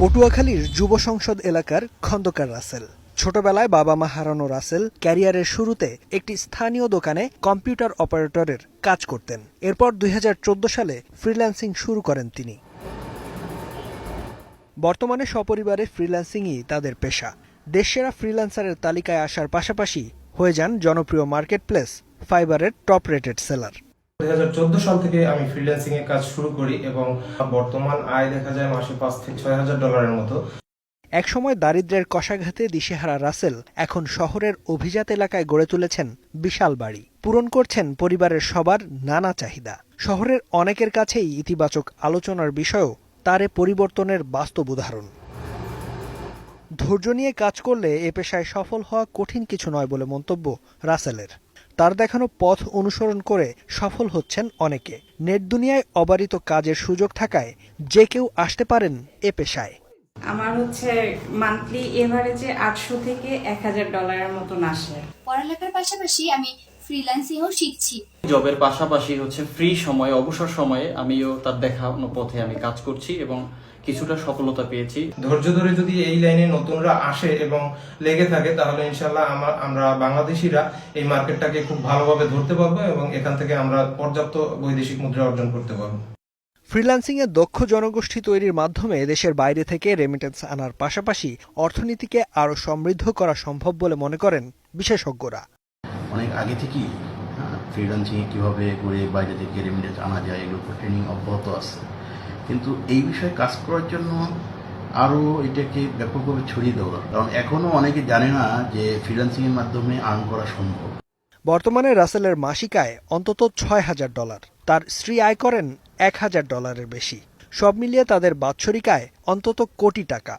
পটুয়াখালীর যুব সংসদ এলাকার খন্দকার রাসেল। ছোটবেলায় বাবা মা হারানো রাসেল ক্যারিয়ারের শুরুতে একটি স্থানীয় দোকানে কম্পিউটার অপারেটরের কাজ করতেন। এরপর দুই হাজার চোদ্দ সালে ফ্রিল্যান্সিং শুরু করেন তিনি। বর্তমানে সপরিবারে ফ্রিল্যান্সিংই তাদের পেশা। দেশসেরা ফ্রিল্যান্সারের তালিকায় আসার পাশাপাশি হয়ে যান জনপ্রিয় মার্কেট প্লেস ফাইবারের টপ রেটেড সেলার। দুই সাল থেকে আমি ফ্রিল্যান্সিং এর কাজ শুরু করি এবং বর্তমান আয় দেখা যায় মাসে পাঁচ থেকে ছয় হাজার ডলারের মতো। একসময় দারিদ্র্যের কষাঘাতে দিশেহারা রাসেল এখন শহরের অভিজাত এলাকায় গড়ে তুলেছেন বিশাল বাড়ি। পূরণ করছেন পরিবারের সবার নানা চাহিদা। শহরের অনেকের কাছেই ইতিবাচক আলোচনার বিষয়ও তার পরিবর্তনের বাস্তব উদাহরণ। ধৈর্য নিয়ে কাজ করলে এ পেশায় সফল হওয়া কঠিন কিছু নয় বলে মন্তব্য রাসেলের। তার দেখানো পথ অনুসরণ করে সফল হচ্ছেন অনেকে। নেট দুনিয়ায় অবারিত কাজের সুযোগ থাকায় যে কেউ আসতে পারেন এ পেশায়। আমার হচ্ছে মান্থলি এভারেজে আটশো থেকে এক হাজার ডলারের মতন আসে। পড়ালেখার পাশাপাশি আমি ফ্রিল্যান্সিংও শিখছি। জবের পাশাপাশি হচ্ছে ফ্রি সময়ে অবসর সময়ে আমিও তার দেখানো পথে আমি কাজ করছি এবং কিছুটা সফলতা পেয়েছি। ধৈর্য ধরে যদি এই লাইনে নতুনরা আসে এবং লেগে থাকে তাহলে ইনশাল্লাহ আমার আমরা বাংলাদেশিরা এই মার্কেটটাকে খুব ভালোভাবে ধরতে পারব এবং এখান থেকে আমরা পর্যাপ্ত বৈদেশিক মুদ্রা অর্জন করতে পারব। ফ্রিল্যান্সিং ফ্রিল্যান্সিংয়ে দক্ষ জনগোষ্ঠী তৈরির মাধ্যমে দেশের বাইরে থেকে রেমিটেন্স আনার পাশাপাশি অর্থনীতিকে আরও সমৃদ্ধ করা সম্ভব বলে মনে করেন বিশেষজ্ঞরা। অনেক আগে থেকেই ফ্রিল্যান্সিং কীভাবে করে বাইরে থেকে রেমিডেন্স আনা যায় এগুলোর উপর ট্রেনিং অব্যাহত আছে। কিন্তু এই বিষয়ে কাজ করার জন্য আরও এটাকে ব্যাপকভাবে ছড়িয়ে দেওয়া। কারণ এখনও অনেকে জানে না যে ফ্রিল্যান্সিংয়ের মাধ্যমে আর্ন করা সম্ভব। বর্তমানে রাসেলের মাসিক আয় অন্তত ছয় হাজার ডলার। তার স্ত্রী আয় করেন এক হাজার ডলারের বেশি। সব মিলিয়ে তাদের বাৎসরিক আয় অন্তত কোটি টাকা।